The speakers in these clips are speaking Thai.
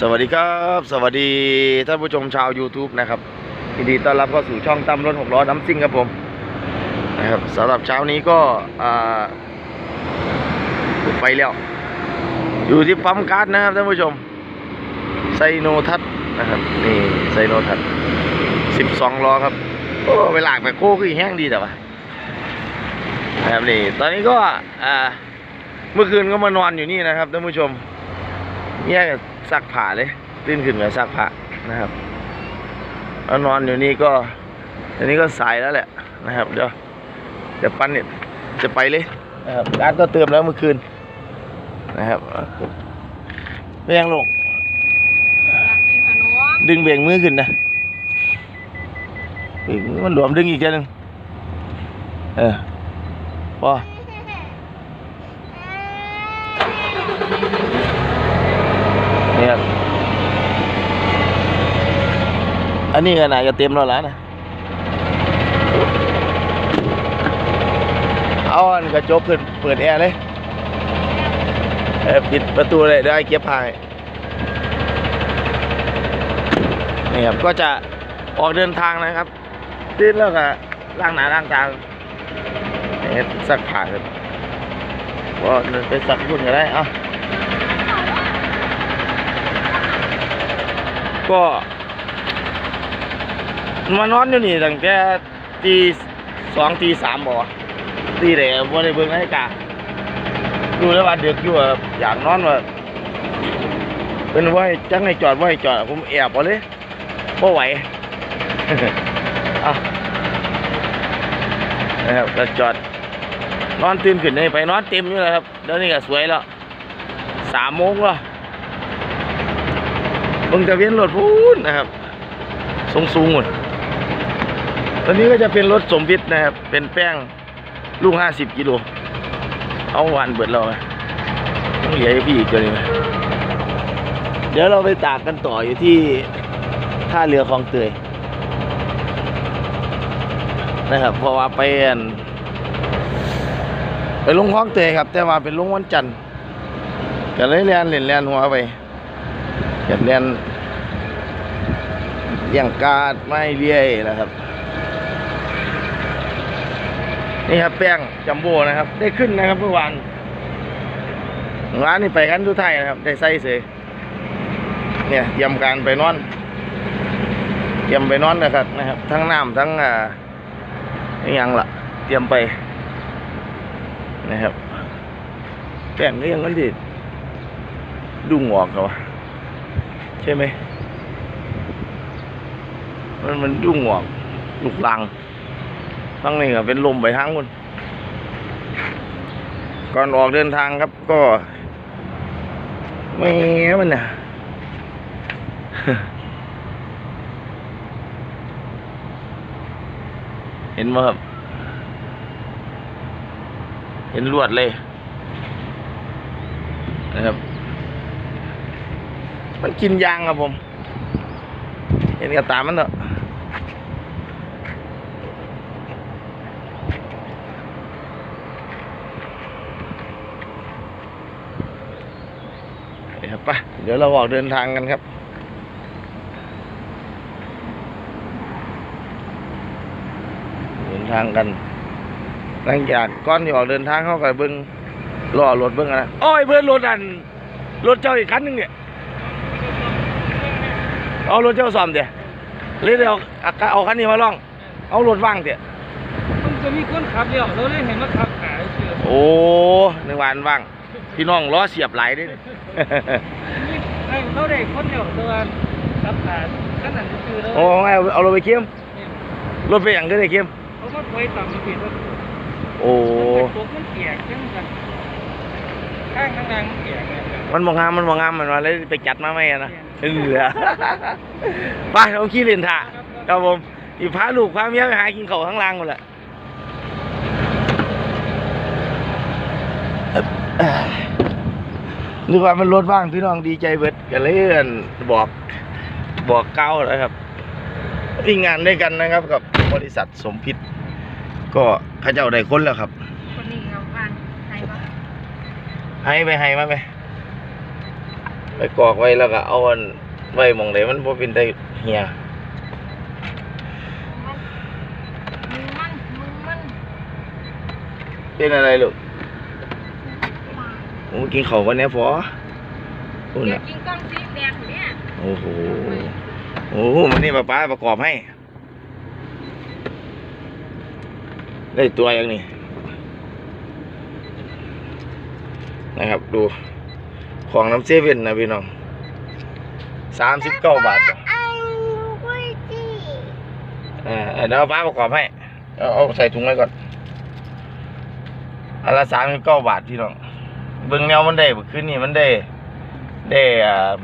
สวัสดีครับ สวัสดีท่านผู้ชมชาว YouTube นะครับยินดีต้อนรับเข้าสู่ช่องตั้มรถหกล้อน้ำซิ่งครับผมนะครับสำหรับเช้านี้ก็ไปแล้ว อยู่ที่ปั๊มก๊าซนะครับท่านผู้ชมไซโนทัศนะครับนี่ไซโนทัศสิบสองล้อครับโอ้เวลาไปโค้คือแห้งดีแต่ว่านะครับนี่ตอนนี้ก็เมื่อคืนก็มานอนอยู่นี่นะครับท่านผู้ชมเนี่ย ซักผ้าเลยตื่นขึ้นมาซักผ้านะครับแล้วนอนอยู่นี่ก็อันนี้ก็สายแล้วแหละนะครับเดี๋ยวเดี๋ยวปั้นเนี่ยจะไปเลยนะครับร้านก็เติมแล้วเมื่อคืนนะครับไม่ยังลงอยากกินขนมดึงเบี่ยงมือขึ้นนะเบี่ยงมือมันหลวมดึงอีกแค่นึงเออพอเนี่ครับ อันนี้ก็น่าจะเต็มแล้วล่ะนะ เอาอันกระจกขึ้นเปิดแอร์เลยเออปิดประตูเลยเดี๋ยวไอ้เก็บผ้าให้นี่ครับ ก็จะออกเดินทางนะครับตื่นแล้วก็ล้างหน้าล้างตาเฮ็ดสักผ้าครับก็ไปสักพุ่นก็ได้อ้า ก็มานอนอยู่นี่ตั้งแต่ตีสองตีสามบ่ตีแหล่บ่ได้เบิ่งนาฬิกาดูแล้วว่าเด็กอยู่อะอยากนอนว่าเป็นว่าจังให้จอดว่าให้จอด ผมแอบเอาเลยบ่ไหวเอานะครับก็จอด นอนตื่นขึ้นนี่ไปนอนเต็มอยู่แล้วครับเดี๋ยวนี้ก็สวยแล้วสามโมงแล้ว เบิ่งจะเวียนรถพูนนะครับสูงสูงหมดตอนนี้ก็จะเป็นรถสมพิษนะครับ เป็นแป้งลูกห้าสิบกิโล เอาวันเบิดเราไหมต้องเหลือพี่อีกตัวนึงไหมเดี๋ยวเราไปตากกันต่ออยู่ที่ท่าเรือคลองเตยนะครับ เพราะว่าไปอั่นไปลงคลองเตยครับ แต่ว่าเป็นลงวันจันทร์ก็เลยเรียนเล่นเรียนหัวไป อยากเรียนเลี้ยงกาดไม่เลี้ยนะครับ นี่ครับแป้งจัมโบ้นะครับ ได้ขึ้นนะครับเมื่อวานร้านนี้ไปกันทุกไทยนะครับ ได้ใส่เสยเนี่ยเตรียมการไปนอนเตรียมไปนอนนะครับนะครับ ทั้งน้ำทั้งอ่าอหยังล่ะเตรียมไป นะครับแป้งก็ยังกันดิดุงออกเหรอะ ช่ไหมมันมันดุงออกลูกลังทั้งนี้ก็เป็นลมไปทั้งคนก่อนออกเดินทางครับก็ไม่มันน่ะเห็นไหมครับ เห็นลวดเลยนะครับ มันกินยางครับผม เห็นกระตามมันเถอะครับไปเดี๋ยวเราออกเดินทางกันครับ เดินทางกันหลังจากก้อนที่ออกเดินทางเข้ากับเบิ้งรอรถเบิ้งอะนะโอ้ยเบิ้งรถอันรถเจ้าอีกคันหนึงเนี่ย เอารถเจ้าซ่อมเดี๋ยวเลยเดี๋ยวเอาเอาคันนี้มาล่อง เอารถว่างเดี๋ยวมันจะมีคนขับเดียวเราเลยเห็นว่าขับขายเชื่อโอ้ในวันว่าง พี่น้องล้อเสียบไหลายเด้วยไอ้เราได้คนเดียวตัวขับขายขนาดคือเราโอ้เอาเอารถไปเข้มรถไปอย่างก็ได้เข้มเขาก็ไว้ต่ำมาผิดว่าโอ้ตัวมันเกียกจังกัน ข้างข้างล่างมันเกียกเนี่ยมันมองงามมันมองงามมันมาเลยไปจัดมาไหมอะนะเออ ไปเอาขี้เล่นถ่าครับผมอีพาลูกพาเมียไปหากินข้าวข้างล่างหมดแหละเอ้ยนึกว่ามันรถบ้างพี่น้องดีใจเบิดกันเลยอั่นบอกบอกเก้าแล้วครับมีงานด้วยกันนะครับกับบริษัทสมพิษก็เข้าเจ้าได้คนแล้วครับ คนนี้เราผ่านไหนวะ ให้ไปให้มาไปไปกรอกไว้แล้วก็เอาอันไว้หมองไหนมันบ่เป็นได้เหียมึงมันมึงมันเป็นอะไรลูกโอ้กินข้าววันนี้พออุ่นเดี๋ยวอะกินกล้องสีแดงเนี่ยโอ้โหโอ้โหมันนี่ป้าป้าประกอบให้ ได้ตัวยังนี่ นะครับ ดูของน้ำเซเว่นนะพี่น้องสามสิบเก้าบาทอันกุยจีเออเดี๋ยวเอาป้าประกอบให้เอาเอาใส่ถุงไว้ก่อนอันละสามสิบเก้าบาทพี่น้องเบิ่งแนวมันได้บ่ขึ้นนี่มันได้ ได้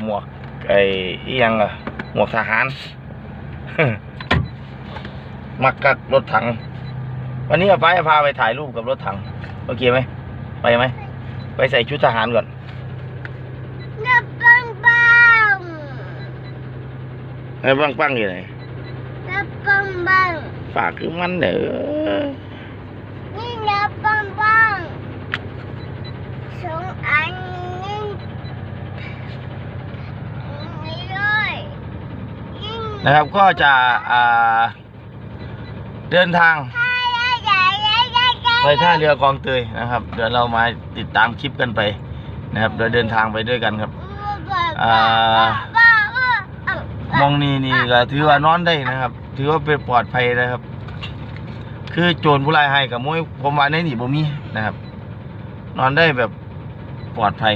หมวกไอ้อีหยังอะหมวกทหารมักกักรถถัง วันนี้เอาไปพาไปถ่ายรูปกับรถถัง โอเคไหม ไปไหม ไปใส่ชุดทหารก่อนนับปังปังไอ้ปังปังอยู่ไหนนับปังปังฝากคือมันเด้อนี่นับปังปังสองอันนี้นี่เลยยิ่งนะครับก็จะอ่าเดินทาง ไปท่าเรือกองเตยนะครับ เดี๋ยวเรามาติดตามคลิปกันไปนะครับเดี๋ยวเดินทางไปด้วยกันครับอ่ามองนี่นี่ก็ถือว่านอนได้นะครับ ถือว่าเป็นปลอดภัยนะครับ คือโจรผู้ร้ายให้กับมวยผมว่าในนี่บ่มีนะครับ นอนได้แบบปลอดภัย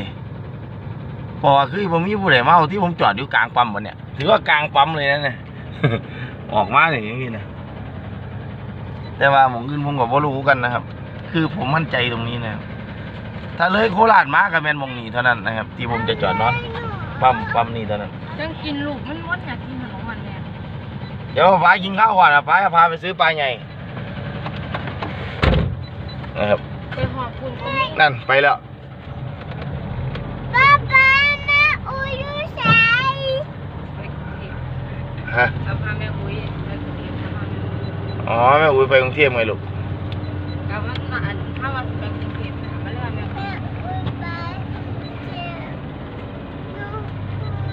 เพราะว่าคือผมมีผู้ใดมาเอาที่ผมจอดอยู่กลางปั๊มวันเนี่ยถือว่ากลางปั๊มเลยนะเนี่ยออกมาอย่างนี้นะแต่ว่าหมองอื่นผมก็บ่รู้กันนะครับ คือผมมั่นใจตรงนี้นะครับถ้าเลยโคราชมากับแมนหมองนี้เท่านั้นนะครับ ที่ผมจะจอดนอนปั๊มปั๊มนี่เท่านั้นยังกินลูกมันมดอยากกินขนมมันเนี่ยเดี๋ยวพากินข้าวก่อนนะพาพาไปซื้อปลาใหญ่นะครับไปหอบคุณก็มีนั่นไปแล้วป้าป้าแม่อุ้ยอยู่ใส่ไปกรุงเทพฮะเราพาแม่อุ้ยไปกรุงเทพถ้ามาอ๋อแม่อุ้ยไปกรุงเทพไงลูก กับมันมาอันถ้ามาไปกรุงเทพนะมาเรียกว่าแม่อุ้ยไป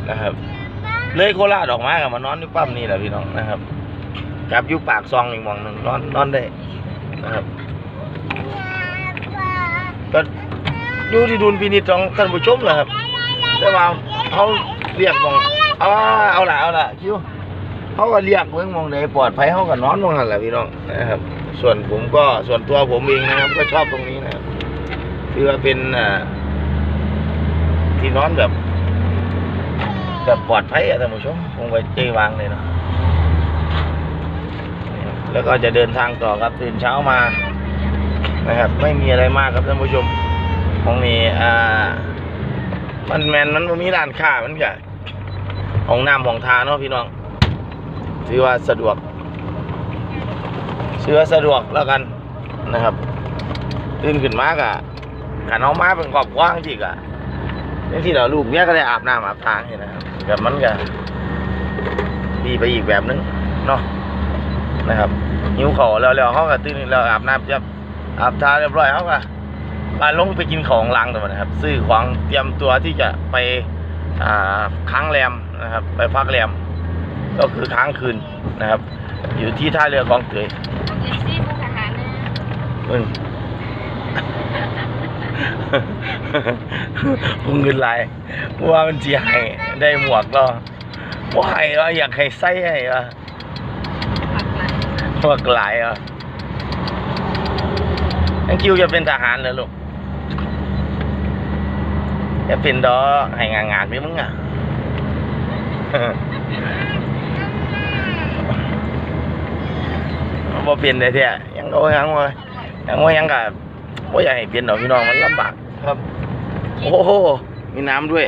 นะครับ เลยโคราชออกมากับมานอนที่ปั๊มนี่แหละพี่น้องนะครับกลับอยู่ปากซองอีกหมองหนึ่งนอนนอนได้นะครับก็อยู่ที่ดุลพินิจของท่านผู้ชมแหละครับแต่ว่าเขาเรียกหมองเอาเอาละเอาละคิว เขาก็เรียกเมืองมองไหนปลอดภัยเขาก็นอนมองนั่นแหละพี่น้องนะครับ ส่วนผมก็ส่วนตัวผมเองนะครับ ก็ชอบตรงนี้นะครับคือว่าเป็นอ่าที่นอนแบบแบบปลอดภัยอะท่านผู้ชมคงไว้ใจวางเลยเนาะแล้วก็จะเดินทางต่อครับตื่นเช้ามานะครับ ไม่มีอะไรมากครับท่านผู้ชมของนี้อ่า มันแมนมันมีร้านค้ามันก็ของน้ำของทาเนาะพี่น้อง ถือว่าสะดวกถือว่าสะดวกแล้วกันนะครับตื่นขึ้นมากอะขันเอามาเป็นครอบครัวจริงอะบางทีเราลูกเนี้ยก็ได้อาบน้ำอาบทางนี่นะครับแบบมันก็ดีไปอีกแบบนึงเนาะนะครับหิวเขาแล้วแล้วเขาก็ตื่นแล้วอาบน้ำจะอาบทาเรียบร้อยเขาก็มาลงไปกินของล้างตัวนะครับ ซื้อของเตรียมตัวที่จะไปค้างแรมนะครับ ไปพักแรม ก็คือค้างคืนนะครับ อยู่ที่ท่าเรือกองเตยของเอซี่พวกทหารเนี่ยมึงมึงเงินไรว่ามันเสียให้ได้หมวกก็ว่าให้ว่าอยากให้ใส่ให้ว่าผักไหลหมวกหลายอะยังคิวจะเป็นทหารเลยลูกจะเป็นดอให้งางๆนี่มึงอะ บ่เปลี่ยนได้แท้ยังโอ้ยังว่ายังว่ายังกะบ่อยากให้เปลี่ยนดอกพี่น้องมันลำบากครับ โอ้โหมีน้ำด้วย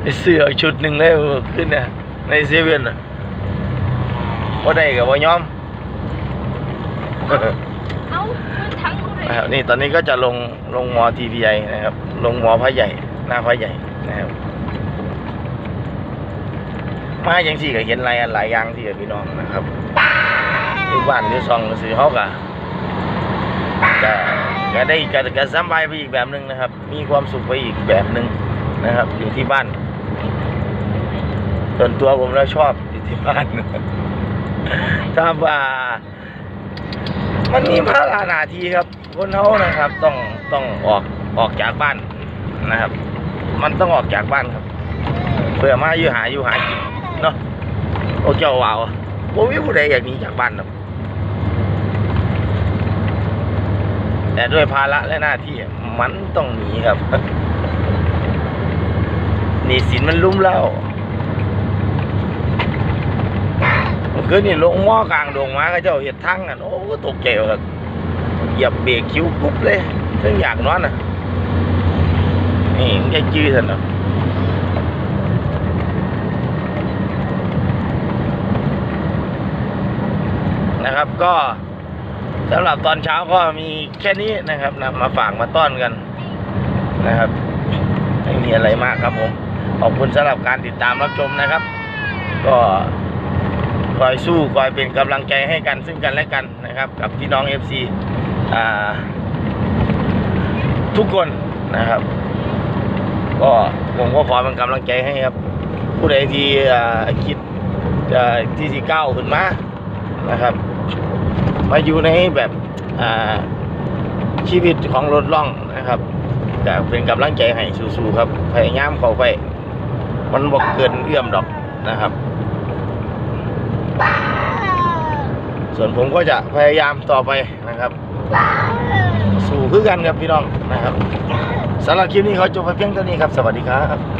ไปซื้อเอาชุดหนึ่งเลยขึ้นเนี่ยในเซเว่นอะบ่ได้กับบ่ยอมเอ้ามันทั้งกูเลยนะครับนี่ตอนนี้ก็จะลงลงมอ TPI นะครับ ลงมอพระใหญ่ หน้าพระใหญ่นะครับ มาอย่างสี่ก็เห็นหลายอันหลายอย่างที่พี่น้องนะครับอยู่บ้านอยู่ซองซื้อเขากะจะก็ได้ก็ก็สบายไปอีกแบบหนึ่งนะครับ มีความสุขไปอีกแบบหนึ่งนะครับ อยู่ที่บ้านส่วนตัวผมแล้วชอบอยู่ที่บ้านถ้าว่า มันมีภาระหนาทีครับ คนเขานะครับ ต้องต้องออกออกจากบ้านนะครับ มันต้องออกจากบ้านครับเพื่อมาอยู่หาอยู่หากิน เนาะโอ้เจ้าว่าวผมไม่ผู้ใดอยากหนีจากบ้านหรอกแต่ด้วยภาระและหน้าที่มันต้องหนีครับหนีสินมันลุ่มแล้วเมื่อคืนนี่ลงหม้อกลางดงมาก็เจ้าเห็ดทั้งอะโอ้ตกใจครับเหยียบเบรกคิ้วปุ๊บเลยเพิ่งอยากนอนอะนี่มันจะจื้อสันเนาะ นะครับ ก็สำหรับตอนเช้าก็มีแค่นี้นะครับนะมาฝากมาต้อนกันนะครับ ไม่มีอะไรมากครับผม ขอบคุณสำหรับการติดตามรับชมนะครับ ก็คอยสู้คอยเป็นกำลังใจให้กันซึ่งกันและกันนะครับ กับพี่น้อง FC อ่า ทุกคนนะครับ ก็ผมก็ขอเป็นกำลังใจให้ครับ ผู้ใดที่คิดจะที่ที่ก้าวขึ้นมานะครับ มาอยู่ในแบบชีวิตของรถล่องนะครับจะเป็นกำลังใจให้สู้ๆครับพยายามเข้าไป มันบอกเกินเอื้อมดอกนะครับส่วนผมก็จะพยายามต่อไปนะครับสู่คือกันครับพี่น้องนะครับสำหรับคลิปนี้เขาจบไปเพียงเท่านี้ครับ สวัสดีครับ